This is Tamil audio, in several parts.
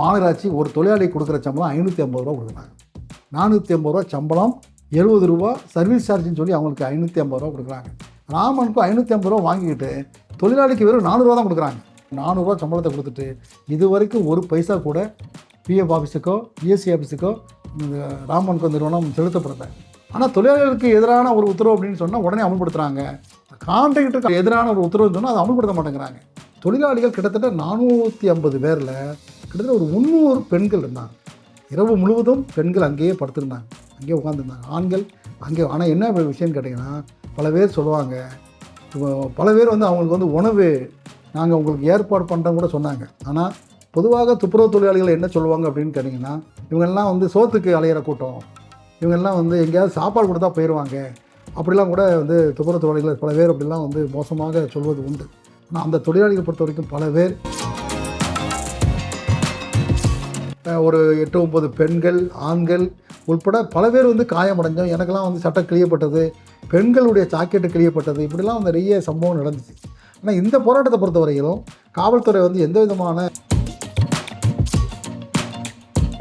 மாநகராட்சி ஒரு தொழிலாளி கொடுக்குற சம்பளம் ஐநூற்றி ஐம்பது ரூபா கொடுக்குறாங்க. நானூற்றி ஐம்பது ரூபா சம்பளம் எழுபது ரூபா சர்வீஸ் சார்ஜ்னு சொல்லி அவங்களுக்கு ஐநூற்றி ஐம்பது ரூபா கொடுக்குறாங்க. ராமனுக்கும் ஐநூற்றி ஐம்பது ரூபா வாங்கிக்கிட்டு தொழிலாளிக்கு வெறும் நானூறுரூவா தான் கொடுக்குறாங்க. நானூறுரூவா சம்பளத்தை கொடுத்துட்டு இது வரைக்கும் ஒரு பைசா கூட பிஎஃப் ஆஃபீஸுக்கோ இஎஸ்சி ஆஃபீஸுக்கோ இந்த ராமனுக்கோ நிறுவனம் செலுத்தப்படல. ஆனால் தொழிலாளர்களுக்கு எதிரான ஒரு உத்தரவு அப்படின்னு சொன்னால் உடனே அமல்படுத்துகிறாங்க கான்ட்ராக்டருக்கு எதிரான ஒரு உத்தரவுன்னு சொன்னால் அதை அமல்படுத்த மாட்டேங்கிறாங்க. தொழிலாளிகள் கிட்டத்தட்ட நானூற்றி ஐம்பது பேரில் கிட்டத்தட்ட ஒரு முந்நூறு பெண்கள் இருந்தாங்க. இரவு முழுவதும் பெண்கள் அங்கேயே படுத்திருந்தாங்க. அங்கேயே உட்காந்துருந்தாங்க ஆண்கள் அங்கே ஆனால் என்ன விஷயம்னு கேட்டிங்கன்னா பல பேர் சொல்லுவாங்க. பல பேர் வந்து அவங்களுக்கு வந்து உணவு நாங்கள் உங்களுக்கு ஏற்பாடு பண்ணுறோம் கூட சொன்னாங்க. ஆனால் பொதுவாக துப்புரவு தொழிலாளிகள் என்ன சொல்லுவாங்க அப்படின்னு கேட்டிங்கன்னா இவங்கெல்லாம் வந்து சோத்துக்கு அலையிற கூட்டம். இவங்கெல்லாம் வந்து எங்கேயாவது சாப்பாடு கொடுத்தா போயிடுவாங்க அப்படிலாம் கூட வந்து துப்புரவு தொழிலாளிகள் பல பேர் அப்படிலாம் வந்து மோசமாக சொல்வது உண்டு. ஆனால் அந்த தொழிலாளிகளை பொறுத்த வரைக்கும் பல பேர் ஒரு எட்டு ஒம்பது பெண்கள் ஆண்கள் உட்பட பல பேர் வந்து காயமடைஞ்சோம். எனக்கெல்லாம் வந்து சட்டை கிழியப்பட்டது பெண்களுடைய ஜாக்கெட்டு கிழியப்பட்டது இப்படிலாம் நிறைய சம்பவம் நடந்துச்சு. ஆனால் இந்த போராட்டத்தை பொறுத்த வரையிலும் காவல்துறை வந்து எந்த விதமான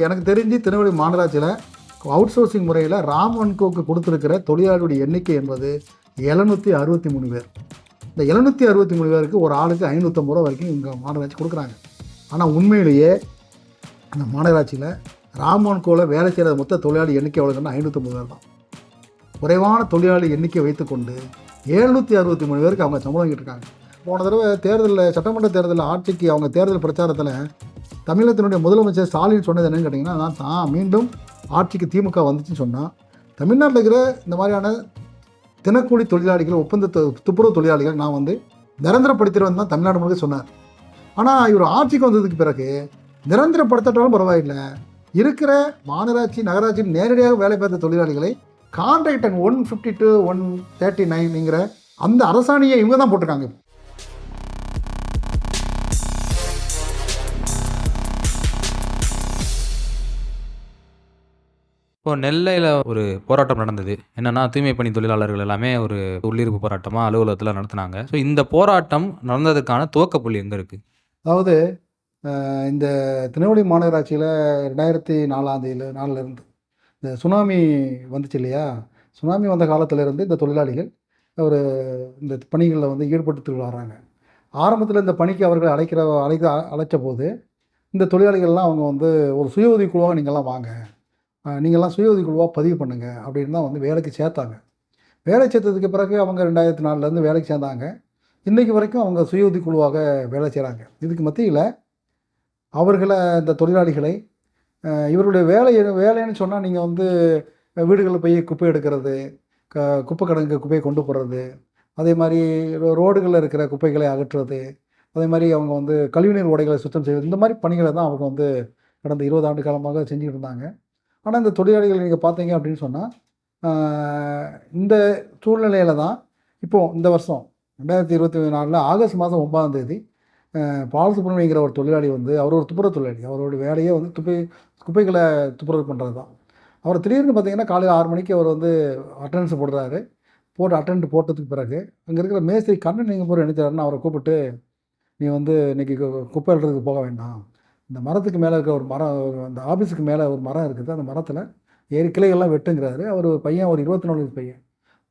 எனக்கு தெரிஞ்சு திருநெல்வேலி மாநகராட்சியில் அவுட் சோர்சிங் முறையில் ராமன்கோக்கு கொடுத்துருக்கிற தொழிலாளியுடைய எண்ணிக்கை என்பது எழுநூற்றி அறுபத்தி மூணு பேர். இந்த எழுநூற்றி அறுபத்தி மூணு பேருக்கு ஒரு ஆளுக்கு ஐநூற்றம்பது ரூபா வரைக்கும் இங்கே மாநகராட்சி கொடுக்குறாங்க. ஆனால் உண்மையிலேயே அந்த மாநகராட்சியில் ராமன்கோவில் வேலை செய்கிற மொத்த தொழிலாளி எண்ணிக்கை எவ்வளோன்னா ஐநூற்றம்பது பேர் தான். குறைவான தொழிலாளி எண்ணிக்கை வைத்துக்கொண்டு எழுநூற்றி அறுபத்தி மூணு பேருக்கு அவங்க சம்பளம் இருக்காங்க. போன தடவை தேர்தலில் சட்டமன்ற தேர்தலில் ஆட்சிக்கு அவங்க தேர்தல் பிரச்சாரத்தில் தமிழகத்தினுடைய முதலமைச்சர் ஸ்டாலின் சொன்னது என்னன்னு கேட்டிங்கன்னா நான் தான் மீண்டும் ஆட்சிக்கு திமுக வந்துச்சுன்னு சொன்னால் தமிழ்நாட்டில் இருக்கிற இந்த மாதிரியான தினக்கூலி தொழிலாளிகள் ஒப்பந்த தொ- துப்புரவு தொழிலாளிகள் நான் வந்து நிரந்தரப்படுத்திடுவேன் தான் தமிழ்நாடு முழுக்க சொன்னார். ஆனால் இவர் ஆட்சிக்கு வந்ததுக்கு பிறகு நிரந்தரப்படுத்தட்டாலும் பரவாயில்லை. இருக்கிற மாநகராட்சி நகராட்சியில் நேரடியாக வேலை பார்த்த தொழிலாளிகளை contract and one fifty two one thirty நைன்ங்கிற அந்த அரசாணையை இவங்க தான் போட்டிருக்காங்க. இப்போ நெல்லையில் ஒரு போராட்டம் நடந்தது. என்னன்னா தூய்மை பணி தொழிலாளர்கள் எல்லாமே ஒரு உள்ளிருப்பு போராட்டமாக அலுவலகத்தில் நடத்துனாங்க. ஸோ இந்த போராட்டம் நடந்ததுக்கான துவக்க புள்ளி எங்கே இருக்குது அதாவது இந்த திருநெல்வேலி மாநகராட்சியில் ரெண்டாயிரத்தி நாலாம் தேதியில் நாலுலேருந்து இந்த சுனாமி வந்துச்சு இல்லையா? சுனாமி வந்த காலத்திலேருந்து இந்த தொழிலாளிகள் ஒரு இந்த பணிகளில் வந்து ஈடுபட்டு வராங்க. ஆரம்பத்தில் இந்த பணிக்கு அவர்கள் அழைக்கிற அழைக்க அழைச்ச போது இந்த தொழிலாளிகள்லாம் அவங்க வந்து ஒரு சுய உதவி குழுவாக நீங்கள்லாம் வாங்க நீங்கள்லாம் சுய உதவி குழுவாக பதிவு பண்ணுங்கள் அப்படின்னு தான் வந்து வேலைக்கு சேர்த்தாங்க. வேலை சேர்த்ததுக்கு பிறகு அவங்க ரெண்டாயிரத்தி நாலுலேருந்து வேலைக்கு சேர்ந்தாங்க. இன்றைக்கு வரைக்கும் அவங்க சுய உதவி குழுவாக வேலை செய்கிறாங்க இதுக்கு மத்தியில் அவர்களை இந்த தொழிலாளிகளை இவர்களுடைய இவருடைய வேலை வேலைன்னு சொன்னால் நீங்கள் வந்து வீடுகளில் போய் குப்பை எடுக்கிறது க குப்பை கிடங்கு குப்பையை கொண்டு போகிறது அதே மாதிரி ரோடுகளில் இருக்கிற குப்பைகளை அகற்றுறது அதே மாதிரி அவங்க வந்து கழிவுநீர் ஓடைகளை சுத்தம் செய்வது இந்த மாதிரி பணிகளை தான் அவங்க வந்து கடந்த இருபது ஆண்டு காலமாக செஞ்சுக்கிட்டு இருந்தாங்க. ஆனால் இந்த தொழிலாளிகள் நீங்கள் பார்த்தீங்க அப்படின்னு சொன்னால் இந்த சூழ்நிலையில் தான் இப்போது இந்த வருஷம் ரெண்டாயிரத்தி இருபத்தி நாலில் ஆகஸ்ட் மாதம் ஒன்பதாம் தேதி பாலசுப்ரமணியங்கிற ஒரு தொழிலாளி வந்து அவர் ஒரு துப்புரவு தொழிலாளி. அவரோட வேலையே வந்து துப்பை குப்பைகளை துப்புரவு பண்ணுறது தான் அவர் திடீர்னு பார்த்தீங்கன்னா காலையில் ஆறு மணிக்கு அவர் வந்து அட்டண்டன்ஸ் போடுறாரு. போட்டு அட்டெண்ட் போட்டதுக்கு பிறகு அங்கே இருக்கிற மேஸ்திரி கண்ணன் நீங்கள் போகிற நினைச்சாருன்னு அவரை கூப்பிட்டு நீ வந்து இன்றைக்கி கு- குப்பை எழுறதுக்கு போக வேண்டாம். இந்த மரத்துக்கு மேலே இருக்கிற ஒரு மரம் அந்த ஆஃபீஸுக்கு மேலே ஒரு மரம் இருக்குது. அந்த மரத்தில் ஏறி கிளைகள்லாம் வெட்டுங்கிறாரு. அவர் ஒரு பையன் ஒரு இருபத்தி நாலு பையன்.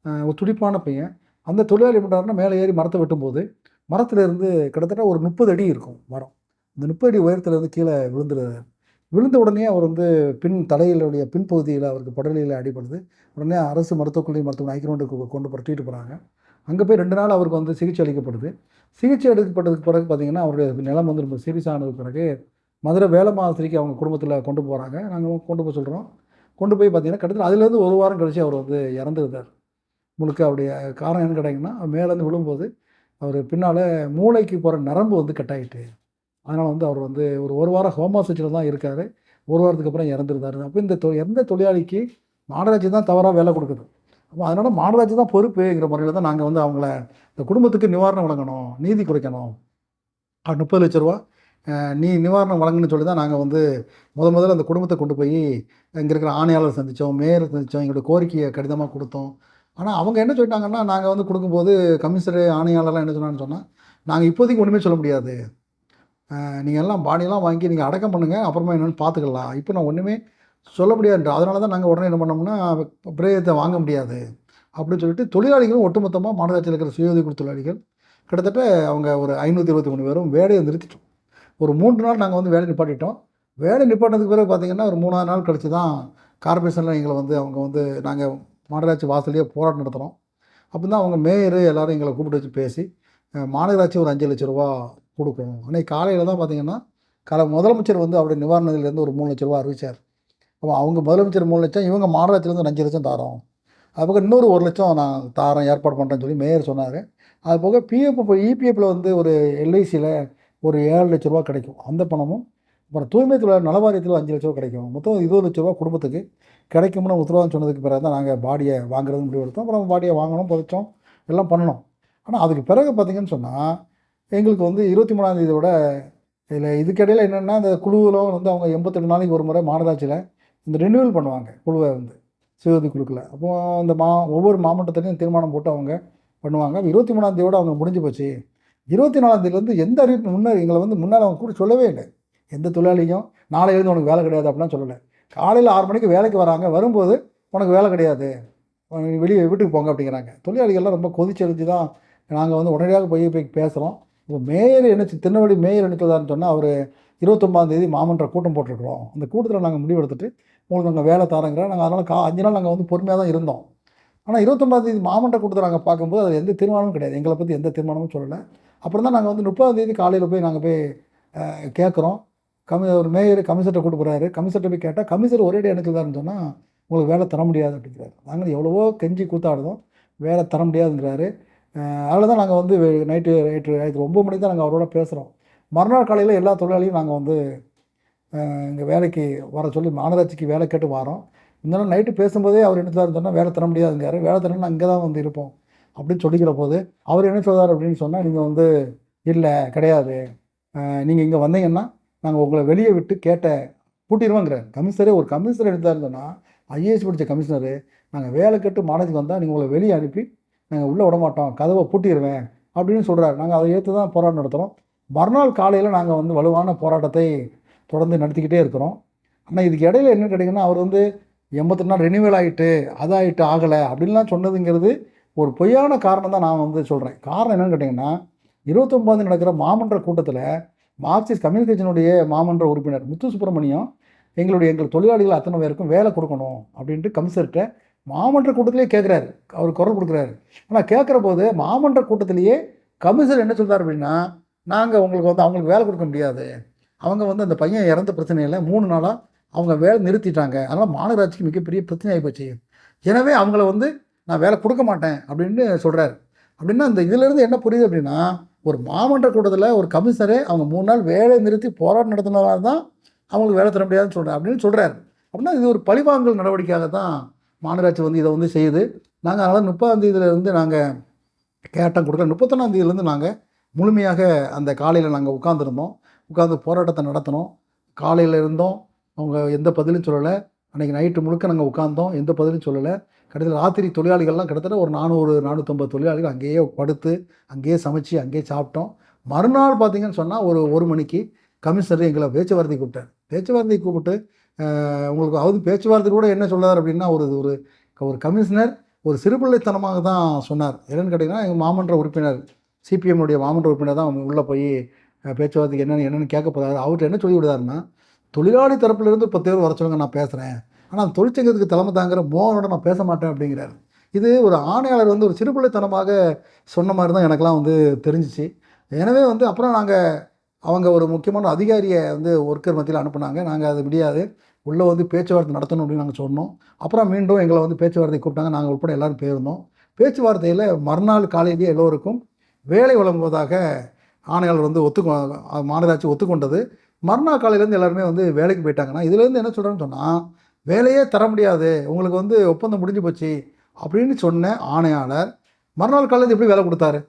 ஒரு துடிப்பான பையன். அந்த தொழிலாளி பண்ணுறாருன்னா மேலே ஏறி மரத்தை வெட்டும்போது மரத்துல இருந்து கிட்டத்தட்ட ஒரு முப்பது அடி இருக்கும் மரம். இந்த முப்பது அடி உயரத்துலேருந்து கீழே விழுந்துருறாரு விழுந்த உடனே அவர் வந்து பின் தலையிலுடைய பின்பகுதியில் அவருக்கு புடலியில் அடிபடுது. உடனே அரசு மருத்துவக் கல்லூரி மருத்துவமனை ஐக்கியமண்டுக்கு கொண்டு புரட்டிட்டு போகிறாங்க அங்கே போய் ரெண்டு நாள் அவருக்கு வந்து சிகிச்சை அளிக்கப்படுது. சிகிச்சை அளிக்கப்பட்டதுக்கு பிறகு பார்த்தீங்கன்னா அவருடைய நிலம் வந்து ரொம்ப சீரியஸ் ஆனதுக்கு பிறகு மதுரை வேலமாசிரிக்கு அவங்க குடும்பத்தில் கொண்டு போகிறாங்க நாங்கள் கொண்டு போய் சொல்கிறோம் கொண்டு போய் பார்த்தீங்கன்னா கிட்டத்தட்ட அதுலேருந்து ஒரு வாரம் கழிச்சு அவர் வந்து இறந்துருந்தார். முழுக்க அவருடைய காரணம் என்னன்னு கேட்டிங்கன்னா மேலேருந்து விழும்போது அவர் பின்னால் மூளைக்கு போகிற நரம்பு வந்து கட் ஆயிட்டு அதனால் வந்து அவர் வந்து ஒரு ஒரு வாரம் ஹோமா சுவிட்சில் தான் இருக்கார். ஒரு வாரத்துக்கு அப்புறம் இறந்துருந்தாரு. அப்போ இந்த தொ எந்த தொழிலாளிக்கு மாநகராட்சி தான் தவறாக வேலை கொடுக்குது? அப்போ அதனால் மாநகராட்சி தான் பொறுப்புங்கிற முறையில் தான் நாங்கள் வந்து அவங்கள இந்த குடும்பத்துக்கு நிவாரணம் வழங்கணும் நீதி குறைக்கணும். முப்பது லட்ச ரூபா. நீ நிவாரணம் வழங்குன்னு சொல்லி தான் நாங்கள் வந்து முத முதல்ல அந்த குடும்பத்தை கொண்டு போய் இங்கே இருக்கிற ஆணையாளர் சந்தித்தோம் மேயர் சந்தித்தோம் எங்களோட கோரிக்கையை கடிதமாக கொடுத்தோம். ஆனால் அவங்க என்ன சொல்லிட்டாங்கன்னா நாங்கள் வந்து கொடுக்கும்போது கமிஷனர் ஆணையாளர்லாம் என்ன சொன்னான்னு சொன்னால் நாங்கள் இப்போதைக்கு ஒன்றுமே சொல்ல முடியாது. நீங்கள் எல்லாம் பாடியெல்லாம் வாங்கி நீங்கள் அடக்கம் பண்ணுங்கள் அப்புறமா என்னென்னு பார்த்துக்கலாம் இப்போ நான் ஒன்றுமே சொல்ல முடியாது அதனால தான் நாங்கள் உடனே என்ன பண்ணோம்னா பிரேயத்தை வாங்க முடியாது. அப்படின்னு சொல்லிட்டு தொழிலாளிகளும் ஒட்டுமொத்தமாக மாநகராட்சியில் இருக்கிற சுய தொழிலாளிகள் கிட்டத்தட்ட அவங்க ஒரு ஐநூற்றி இருபத்தி மூணு பேரும் வேலையை நிறுத்திட்டோம். ஒரு மூன்று நாள் நாங்கள் வந்து வேலை நிப்பாட்டிட்டோம். வேலை நிப்பாட்டினதுக்கு பிறகு பார்த்திங்கன்னா ஒரு மூணாவது நாள் கழிச்சு தான் கார்பரேஷனில் எங்களை வந்து அவங்க வந்து நாங்கள் மாநகராட்சி வாசல்லையே போராட்டம் நடத்துகிறோம் அப்போ தான் அவங்க மேயர் எல்லோரும் எங்களை கூப்பிட்டு வச்சு பேசி மாநகராட்சி ஒரு அஞ்சு லட்ச ரூபா கொடுக்கணும் அன்றைக்கி காலையில் தான் பார்த்தீங்கன்னா கால முதலமைச்சர் வந்து அவருடைய நிவாரணத்திலேருந்து ஒரு மூணு லட்ச ரூபா அறிவிச்சார் அப்போ அவங்க முதலமைச்சர் மூணு லட்சம் இவங்க மாநகராட்சியிலேருந்து ஒரு அஞ்சு லட்சம் தரோம் அது போக இன்னொரு ஒரு லட்சம் நான் தாரேன் ஏற்பாடு பண்ணுறேன்னு சொல்லி மேயர் சொன்னார் அது போக பிஎஃப் இப்போ இபிஎஃப்பில் வந்து ஒரு எல்ஐசியில் ஒரு ஏழு லட்ச ரூபா கிடைக்கும் அந்த பணமும் அப்புறம் தூய்மை தொழிலாளர் நலவாரியத்தில் அஞ்சு லட்ச ரூபா கிடைக்கும். மொத்தம் இருபது லட்ச ரூபா குடும்பத்துக்கு கிடைக்கும்னு உத்தரவாதம் சொன்னதுக்கு பிறகு தான் நாங்கள் பாடியை வாங்குறது முடிவு எடுத்தோம். அப்புறம் பாடியை வாங்கணும் புதைச்சோம் எல்லாம் பண்ணணும். ஆனால் அதுக்கு பிறகு பார்த்தீங்கன்னு சொன்னால் எங்களுக்கு வந்து இருபத்தி மூணாந்தேதி விட இதில் இதுக்கிடையில் என்னென்னா அந்த குழுவில் வந்து அவங்க எண்பத்தெட்டு நாளைக்கு ஒரு முறை மாநகராட்சியில் இந்த ரெனியூவல் பண்ணுவாங்க குழுவை வந்து சுயோதி குழுக்களை அப்போது அந்த மா ஒவ்வொரு மாவட்டத்துலையும் தீர்மானம் போட்டு அவங்க பண்ணுவாங்க. இருபத்தி மூணாந்தேதியோடு அவங்க முடிஞ்சு போச்சு. இருபத்தி நாலாந்தேதியிலேருந்து எந்த அறிவிப்பு முன்னாடி எங்களை வந்து முன்னால் அவங்க கூட சொல்லவே இல்லை. எந்த தொழிலாளியும் நாளை எழுந்து உனக்கு வேலை கிடையாது அப்படிலாம் சொல்லலை. காலையில் ஆறு மணிக்கு வேலைக்கு வராங்க வரும்போது உனக்கு வேலை கிடையாது. வெளியே வீட்டுக்கு போங்க அப்படிங்கிறாங்க. தொழிலாளிகள்லாம் ரொம்ப கொதிச்செழுந்து தான் நாங்கள் வந்து உடனடியாக போய் போய் பேசுகிறோம் இப்போ மேயர் என்ன திருநெல்வேலி மேயர் என்னச்சதான்னு சொன்னால் அவர் இருபத்தொம்பாந்தேதி மாமன்ற கூட்டம் போட்டிருக்கிறோம். அந்த கூட்டத்தில் நாங்கள் முடிவெடுத்துட்டு உங்களுக்கு நாங்கள் வேலை தரங்கிறோம் நாங்கள் அதனால் கா அஞ்சு நாள் நாங்கள் வந்து பொறுமையாக தான் இருந்தோம் ஆனால் இருபத்தொம்பதாந்தேதி மாமன்ற கூட்டத்தை நாங்கள் பார்க்கும்போது அது எந்த தீர்மானமும் கிடையாது. எங்களை பற்றி எந்த தீர்மானமும் சொல்லலை. அப்புறம் தான் நாங்கள் வந்து முப்பதாம் தேதி காலையில் போய் நாங்கள் போய் கேட்குறோம் கமி ஒரு மேயர் கமிஷனர்கிட்ட கூட்டு போகிறாரு கமிஷனர்கிட்ட போய் கேட்டால் கமிஷனர் ஒரே தான் சொன்னால் உங்களுக்கு வேலை தர முடியாது அப்படிங்கிறாரு. நாங்கள் எவ்வளவோ கெஞ்சி கூத்தாடுதோம் வேலை தர முடியாதுங்கிறாரு. அதில் தான் நாங்கள் வந்து நைட்டு நைட்டு நைட்டு ஒம்பது மணிக்கு தான் நாங்கள் அவரோட பேசுகிறோம் மறுநாள் காலையில் எல்லா தொழிலாளியும் நாங்கள் வந்து இங்கே வேலைக்கு வர சொல்லி மாநகராட்சிக்கு வேலை கேட்டு வரோம். இருந்தாலும் நைட்டு பேசும்போதே அவர் என்ன சொல்றாருன்னு சொன்னால் வேலை தர முடியாதுங்கிறாரு. வேலை தரணும்னா அங்கே தான் வந்து இருப்போம். அப்படின்னு சொல்லிக்கிற போது அவர் என்ன சொல்கிறார் அப்படின்னு சொன்னால் நீங்கள் வந்து இல்லை கிடையாது. நீங்கள் இங்கே வந்தீங்கன்னா நாங்கள் உங்களை வெளியே விட்டு கேட்ட பூட்டிடுவோங்கிறேன் கமிஷனரே ஒரு கமிஷனர் எடுத்தா இருந்தோன்னா ஐஏஎஸ் படித்த கமிஷனரு நாங்கள் வேலை கட்டு மாநகராட்சிக்கு வந்தால் நீங்கள் உங்களை வெளியே அனுப்பி நாங்கள் உள்ளே விடமாட்டோம் கதவை பூட்டிடுவேன் அப்படின்னு சொல்கிறார் நாங்கள் அதை ஏற்று தான் போராட்டம் நடத்துகிறோம் மறுநாள் காலையில் நாங்கள் வந்து வலுவான போராட்டத்தை தொடர்ந்து நடத்திக்கிட்டே இருக்கிறோம். ஆனால் இதுக்கு இடையில என்ன கிடைக்குன்னா அவர் வந்து எண்பத்தெட்டு நாள் ரெனிவல் ஆகிட்டு அதாகிட்டு ஆகலை அப்படின்லாம் சொன்னதுங்கிறது ஒரு பொய்யான காரணம் தான் நான் வந்து சொல்கிறேன் காரணம் என்னென்னு கேட்டிங்கன்னா இருபத்தொம்போது நடக்கிற மாமன்ற கூட்டத்தில் மார்க்சிஸ்ட் கம்யூனிகேஷனுடைய மாமன்ற உறுப்பினர் முத்து சுப்பிரமணியம் எங்களுடைய எங்கள் தொழிலாளிகள் அத்தனை பேருக்கும் வேலை கொடுக்கணும் அப்படின்ட்டு கமிஷர்கிட்ட மாமன்ற கூட்டத்திலே கேட்குறாரு அவர் குரல் கொடுக்குறாரு. ஆனால் கேட்குற போது மாமன்ற கூட்டத்திலேயே கமிஷர் என்ன சொல்கிறார் அப்படின்னா நாங்கள் உங்களுக்கு வந்து அவங்களுக்கு வேலை கொடுக்க முடியாது. அவங்க வந்து அந்த பையன் இறந்த பிரச்சனையில் மூணு நாளாக அவங்க வேலை நிறுத்திட்டாங்க. அதனால் மாநகராட்சிக்கு மிகப்பெரிய பிரச்சனை ஆகிப்போச்சு எனவே அவங்கள வந்து நான் வேலை கொடுக்க மாட்டேன் அப்படின்னு சொல்கிறாரு அப்படின்னா அந்த இதிலேருந்து என்ன புரியுது அப்படின்னா ஒரு மாமன்ற கூட்டத்தில் ஒரு கமிஷனரே அவங்க மூணு நாள் வேலை நிறுத்தி போராட்டம் நடத்தினதால தான் அவங்களுக்கு வேலை தர முடியாதுன்னு சொல்கிறேன் அப்படின்னு சொல்கிறாரு அப்படின்னா இது ஒரு பழிவாங்கல் நடவடிக்கையாக தான் மாநகராட்சி வந்து இதை வந்து செய்யுது. நாங்கள் அதனால் முப்பதாந்தேதியிலேருந்து நாங்கள் கேட்டம் கொடுக்கல. முப்பத்தொன்னாந்தேதியிலேருந்து நாங்கள் முழுமையாக அந்த காலையில் நாங்கள் உட்காந்துருந்தோம் உட்காந்து போராட்டத்தை நடத்தினோம். காலையில் இருந்தோம். அவங்க எந்த பதிலும் சொல்லலை. அன்றைக்கி நைட்டு முழுக்க நாங்கள் உட்காந்தோம் எந்த பதிலும் சொல்லலை. கடைசியில் ராத்திரி தொழிலாளிகள்லாம் கிட்டத்தட்ட ஒரு நானூறு நானூற்றம்பது தொழிலாளிகள் அங்கேயே படுத்து அங்கேயே சமைச்சு அங்கேயே சாப்பிட்டோம். மறுநாள் பார்த்தீங்கன்னு சொன்னால் ஒரு ஒரு மணிக்கு கமிஷனர் எங்களை பேச்சுவார்த்தை கூப்பிட்டார். பேச்சுவார்த்தை கூப்பிட்டு உங்களுக்கு அதாவது பேச்சுவார்த்தை கூட என்ன சொல்கிறார் அப்படின்னா ஒரு ஒரு ஒரு கமிஷனர் ஒரு சிறுபிள்ளைத்தனமாக தான் சொன்னார். என்னென்னு கேட்டிங்கன்னா எங்கள் மாமன்ற உறுப்பினர் சிபிஎம்னுடைய மாமன்ற உறுப்பினர் தான் உள்ளே போய் பேச்சுவார்த்தைக்கு என்னென்னு என்னென்னு கேட்க போகிறாரு அவர்கிட்ட என்ன சொல்லி விடுதாருன்னா தொழிலாளி தரப்புலேருந்து பத்து பேர் வர சொல்லுங்க நான் பேசுகிறேன் ஆனால் தொழிற்சங்கத்துக்கு தலைமை தாங்கிற மோகனோட நான் பேச மாட்டேன் அப்படிங்கிறாரு. இது ஒரு ஆணையாளர் வந்து ஒரு சிறுபிள்ளைத்தனமாக சொன்ன மாதிரி தான் எனக்கெலாம் வந்து தெரிஞ்சிச்சு. எனவே வந்து அப்புறம் நாங்கள் அவங்க ஒரு முக்கியமான அதிகாரியை வந்து ஒர்க்கர் மத்தியில் அனுப்புனாங்க. நாங்கள் அது முடியாது உள்ளே வந்து பேச்சுவார்த்தை நடத்தணும் அப்படின்னு நாங்கள் சொன்னோம். அப்புறம் மீண்டும் எங்களை வந்து பேச்சுவார்த்தை கூப்பிட்டாங்க. நாங்கள் உட்பட எல்லோரும் போயிருந்தோம். பேச்சுவார்த்தையில் மறுநாள் காலையிலேயே எல்லோருக்கும் வேலை வழங்குவதாக ஆணையாளர் வந்து ஒத்துக்கொ மாநகராட்சி ஒத்துக்கொண்டது. மறுநாள் காலையிலேருந்து எல்லாருமே வந்து வேலைக்கு போயிட்டாங்கன்னா இதுலேருந்து என்ன சொல்கிறேன்னு சொன்னால் வேலையே தர முடியாது உங்களுக்கு வந்து ஒப்பந்தம் முடிஞ்சு போச்சு அப்படின்னு சொன்ன ஆணையாளர் மறுநாள் காலேஜ் எப்படி வேலை கொடுத்தாரு?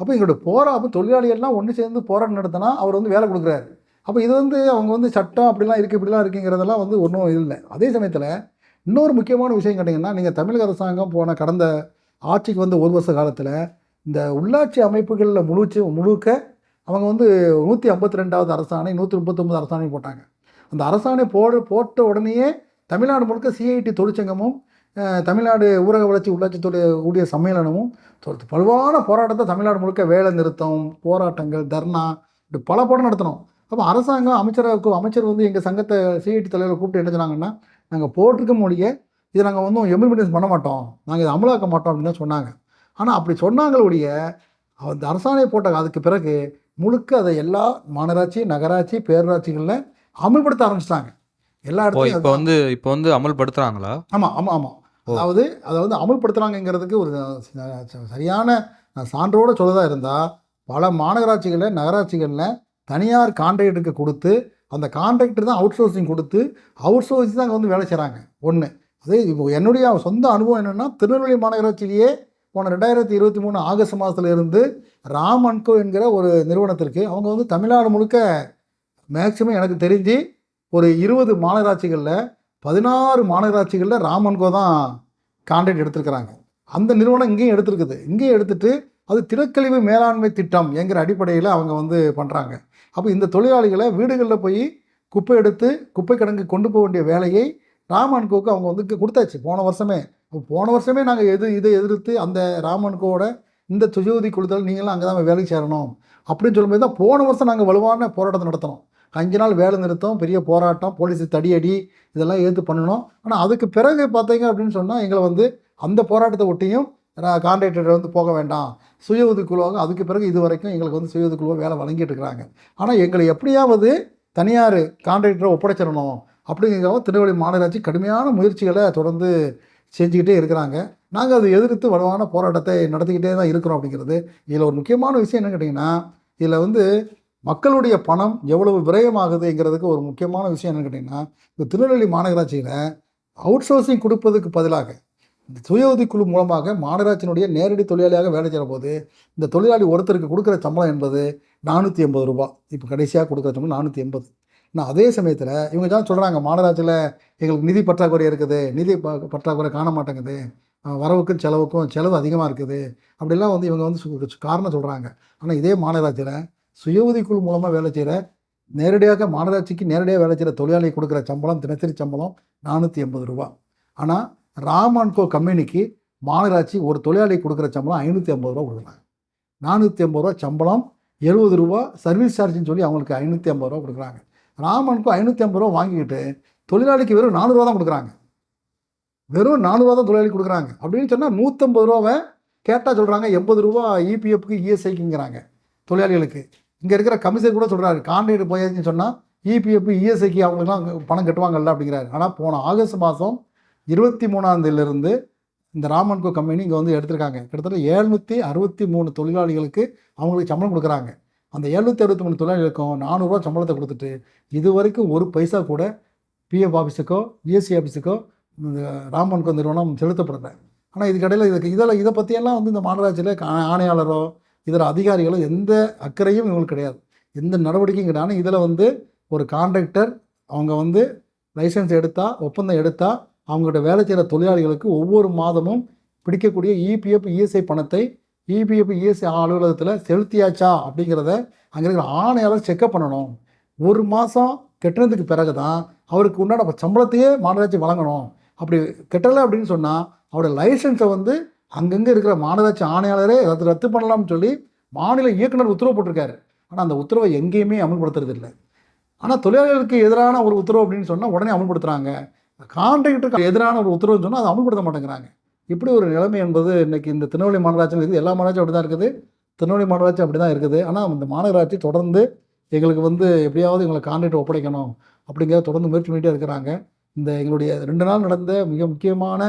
அப்போ எங்களுடைய போரா அப்போ தொழிலாளிகள்லாம் ஒன்று சேர்ந்து போராட்டம் நடத்தினா அவர் வந்து வேலை கொடுக்குறாரு. அப்போ இது வந்து அவங்க வந்து சட்டம் அப்படிலாம் இருக்குது இப்படிலாம் இருக்குங்கிறதெல்லாம் வந்து ஒன்றும் இல்லை. அதே சமயத்தில் இன்னொரு முக்கியமான விஷயம் கேட்டிங்கன்னா நீங்கள் தமிழக அரசாங்கம் போன கடந்த ஆட்சிக்கு வந்து ஒரு வருஷ காலத்தில் இந்த உள்ளாட்சி அமைப்புகளில் முழுச்சு முழுக்க அவங்க வந்து நூற்றி ஐம்பத்தி ரெண்டாவது அரசாணை நூற்றி முப்பத்தொம்பது அரசாணை போட்டாங்க. அந்த அரசாணை போடு போட்ட உடனேயே தமிழ்நாடு முழுக்க சிஐடி தொழிற்சங்கமும் தமிழ்நாடு ஊரக வளர்ச்சி உள்ளாட்சி தொழில் சம்மேளனமும் பலவான பல்வான போராட்டத்தை தமிழ்நாடு முழுக்க வேலை நிறுத்தம் போராட்டங்கள் தர்ணா இப்படி பல போராட்டம் நடத்தினோம் அப்போ அரசாங்கம் அமைச்சருக்கு அமைச்சர் வந்து எங்கள் சங்கத்தை சிஐடி தலைவரை கூப்பிட்டு என்ன சொன்னாங்கன்னா நாங்கள் போட்டிருக்க மொழிய இதை நாங்கள் வந்து எம்பிளிமெண்டேஷன் பண்ண மாட்டோம். நாங்கள் இதை அமலாக்க மாட்டோம் அப்படின்னு தான் சொன்னாங்க. ஆனால் அப்படி சொன்னாங்களுடைய அந்த அரசாணை போட்ட அதுக்கு பிறகு முழுக்க அதை எல்லா மாநகராட்சி நகராட்சி பேரூராட்சிகளில் அமல்படுத்த ஆரம்பிச்சிட்டாங்க. எல்லா இடத்துலையும் இப்போ வந்து இப்போ வந்து அமல்படுத்துறாங்களா? ஆமாம் ஆமாம் ஆமாம். அதாவது அதை வந்து அமல்படுத்துகிறாங்கங்கிறதுக்கு ஒரு சரியான சான்றோட சொல்லதா இருந்தால் பல மாநகராட்சிகளில் நகராட்சிகளில் தனியார் கான்ட்ராக்டுக்கு கொடுத்து அந்த கான்ட்ராக்டர் தான் அவுட் சோர்சிங் கொடுத்து அவுட் சோர்சிங் தான் அங்கே வந்து வேலை செய்கிறாங்க ஒன்று அதே இப்போ என்னுடைய சொந்த அனுபவம் என்னென்னா திருநெல்வேலி மாநகராட்சியிலேயே போன ரெண்டாயிரத்தி இருபத்தி மூணு ஆகஸ்ட் மாதத்துல இருந்து ராம் அன்கோ என்கிற ஒரு நிறுவனத்திற்கு அவங்க வந்து தமிழ்நாடு முழுக்க மேக்சிமம் எனக்கு தெரிஞ்சு ஒரு இருபது மாநகராட்சிகளில் பதினாறு மாநகராட்சிகளில் ராமன்கோ தான் கான்ட்ராக்ட் எடுத்திருக்கிறாங்க. அந்த நிறுவனம் இங்கேயும் எடுத்திருக்குது. இங்கேயும் எடுத்துட்டு அது திறக்கழிவு மேலாண்மை திட்டம் என்கிற அடிப்படையில் அவங்க வந்து பண்ணுறாங்க அப்போ இந்த தொழிலாளிகளை வீடுகளில் போய் குப்பை எடுத்து குப்பை கிடங்கு கொண்டு போக வேண்டிய வேலையை ராமன்கோவுக்கு அவங்க வந்து கொடுத்தாச்சு. போன வருஷமே. போன வருஷமே நாங்கள் எது இதை எதிர்த்து அந்த ராமன்கோவோட இந்த சுஜோதி குழுக்கள் நீங்களும் அங்கே தான் வேலைக்கு சேரணும் அப்படின்னு சொல்லும்போது தான் போன வருஷம் நாங்கள் வலுவான போராட்டத்தை நடத்தினோம். அஞ்சு நாள் வேலை நிறுத்தம் பெரிய போராட்டம் போலீஸு தடியடி இதெல்லாம் ஏற்று பண்ணணும். ஆனால் அதுக்கு பிறகு பார்த்தீங்க அப்படின்னு சொன்னால் எங்களை வந்து அந்த போராட்டத்தை ஒட்டியும் கான்ட்ராக்டர் வந்து போக வேண்டாம். சுய உதவிக்குழுவாக அதுக்கு பிறகு இது வரைக்கும் எங்களுக்கு வந்து சுய உதவிக்குழுவாக வேலை வழங்கிட்டு இருக்கிறாங்க. ஆனால் எங்களை எப்படியாவது தனியார் கான்ட்ராக்டரை ஒப்படைச்சிடணும் அப்படிங்கிறவங்க திருநெல்வேலி மாநகராட்சி கடுமையான முயற்சிகளை தொடர்ந்து செஞ்சுக்கிட்டே இருக்கிறாங்க. நாங்கள் அதை எதிர்த்து வலுவான போராட்டத்தை நடத்திக்கிட்டே தான் இருக்கிறோம் அப்படிங்கிறது. இதில் ஒரு முக்கியமான விஷயம் என்ன கேட்டிங்கன்னா இதில் வந்து மக்களுடைய பணம் எவ்வளவு விரயமாகுதுங்கிறதுக்கு ஒரு முக்கியமான விஷயம் என்னன்னு கேட்டிங்கன்னா இப்போ திருநெல்வேலி மாநகராட்சியில் அவுட் சோர்சிங் கொடுப்பதுக்கு பதிலாக இந்த சுய உதவிக்குழு மூலமாக மாநகராட்சியினுடைய நேரடி தொழிலாளியாக வேலை செய்கிற போது இந்த தொழிலாளி ஒருத்தருக்கு கொடுக்குற சம்பளம் என்பது நானூற்றி எண்பது ரூபா. இப்போ கடைசியாக கொடுக்குற சம்பளம் நானூற்றி எண்பது. ஆனால் அதே சமயத்தில் இவங்க தான் சொல்கிறாங்க மாநகராட்சியில் எங்களுக்கு நிதி பற்றாக்குறை இருக்குது நிதி ப- பற்றாக்குறை காண மாட்டேங்குது வரவுக்கும் செலவுக்கும் செலவு அதிகமாக இருக்குது அப்படிலாம் வந்து இவங்க வந்து காரணம் சொல்கிறாங்க ஆனால் இதே மாநகராட்சியில் சுய உதவிக்குழு மூலமாக வேலை செய்கிற நேரடியாக மாநகராட்சிக்கு நேரடியாக வேலை செய்கிற தொழிலாளி கொடுக்குற சம்பளம் தினசரி சம்பளம் நானூற்றி எண்பது ரூபா. ஆனால் ராமான்கோ கம்பெனிக்கு மாநகராட்சி ஒரு தொழிலாளி கொடுக்குற சம்பளம் ஐநூற்றி ஐம்பது ரூபா கொடுக்குறாங்க. நானூற்றி ஐம்பது ரூபா சம்பளம் எழுபது ரூபா சர்வீஸ் சார்ஜ்னு சொல்லி அவங்களுக்கு ஐநூற்றி ஐம்பது ரூபா கொடுக்குறாங்க. ராமனுக்கும் ஐநூற்றி ஐம்பது ரூபா வாங்கிக்கிட்டு தொழிலாளிக்கு வெறும் நானூறுரூவா தான் கொடுக்குறாங்க. வெறும் நானூறுபா தான் தொழிலாளி கொடுக்குறாங்க. அப்படின்னு சொன்னால் நூற்றம்பது ரூபாவை கேட்டால் சொல்கிறாங்க எண்பது ரூபா இபிஎஃப்க்கு இஎஸ்ஐக்குங்கிறாங்க தொழிலாளிகளுக்கு. இங்கே இருக்கிற கமிஷன் கூட சொல்கிறாரு கான்ட்ராக்ட் போயாச்சுன்னு சொன்னால் இபிஎஃப் இஎஸ்ஐக்கு அவங்களுக்குலாம் பணம் கட்டுவாங்கல்ல அப்படிங்கிறாரு. ஆனால் போன ஆகஸ்ட் மாதம் இருபத்தி மூணாந்தேதியிலிருந்து இந்த ராமன்கோ கம்பெனி இங்கே வந்து எடுத்திருக்காங்க. கிட்டத்தட்ட ஏழ்நூற்றி அறுபத்தி மூணு தொழிலாளிகளுக்கு அவங்களுக்கு சம்பளம் கொடுக்குறாங்க. அந்த ஏழ்நூற்றி அறுபத்தி மூணு தொழிலாளிகளுக்கும் நானூறுரூவா சம்பளத்தை கொடுத்துட்டு இது வரைக்கும் ஒரு பைசா கூட பிஎஃப் ஆஃபீஸுக்கோ இஎஸ்சி ஆஃபீஸுக்கோ இந்த ராமன்கோ நிறுவனம் செலுத்தப்படலை. ஆனால் இதுக்கடையில் இதுக்கு இதில் இதை பற்றியெல்லாம் வந்து இந்த மாநகராட்சியில் கா- ஆணையாளரோ இதர அதிகாரிகளும் எந்த அக்கறையும் இவங்களுக்கு கிடையாது. எந்த நடவடிக்கையும் கிடையாது இதில் வந்து ஒரு கான்ட்ராக்டர் அவங்க வந்து லைசன்ஸ் எடுத்தால் ஒப்பந்தம் எடுத்தால் அவங்களோட வேலை செய்கிற தொழிலாளிகளுக்கு ஒவ்வொரு மாதமும் பிடிக்கக்கூடிய இபிஎஃப் இஎஸ்ஐ பணத்தை இபிஎஃப் இஎஸ்ஐ அலுவலகத்தில் செலுத்தியாச்சா அப்படிங்கிறத அங்கே இருக்கிற ஆணையாளர் செக்கப் பண்ணணும். ஒரு மாதம் கெட்டினதுக்கு பிறகு தான் அவருக்கு உண்டான சம்பளத்தையே மாநகராட்சி வழங்கணும். அப்படி கெட்டலை அப்படின்னு சொன்னால் அவருடைய லைசன்ஸை வந்து அங்கங்கே இருக்கிற மாநகராட்சி ஆணையாளரே ரத்து ரத்து பண்ணலாம்னு சொல்லி மாநில இயக்குனர் உத்தரவு போட்டிருக்காரு. ஆனால் அந்த உத்தரவை எங்கேயுமே அமல்படுத்துறது இல்லை. ஆனால் தொழிலாளர்களுக்கு எதிரான ஒரு உத்தரவு அப்படின்னு சொன்னால் உடனே அமல்படுத்துகிறாங்க கான்ட்ராக்டருக்கு எதிரான ஒரு உத்தரவுன்னு சொன்னால் அதை அமல்படுத்த மாட்டேங்கிறாங்க. இப்படி ஒரு நிலைமை என்பது இன்றைக்கி இந்த திருநெல்வேலி மாநகராட்சியில் இருக்குது. எல்லா மாநகராட்சியும் அப்படி தான் இருக்குது. திருநெல்வேலி மாநகராட்சி அப்படி தான் இருக்குது. ஆனால் இந்த மாநகராட்சி தொடர்ந்து எங்களுக்கு வந்து எப்படியாவது எங்களை கான்ட்ராக்ட் ஒப்படைக்கணும் அப்படிங்கிறத தொடர்ந்து முயற்சி பண்ணிகிட்டே இருக்கிறாங்க. இந்த எங்களுடைய ரெண்டு நாள் நடந்த மிக முக்கியமான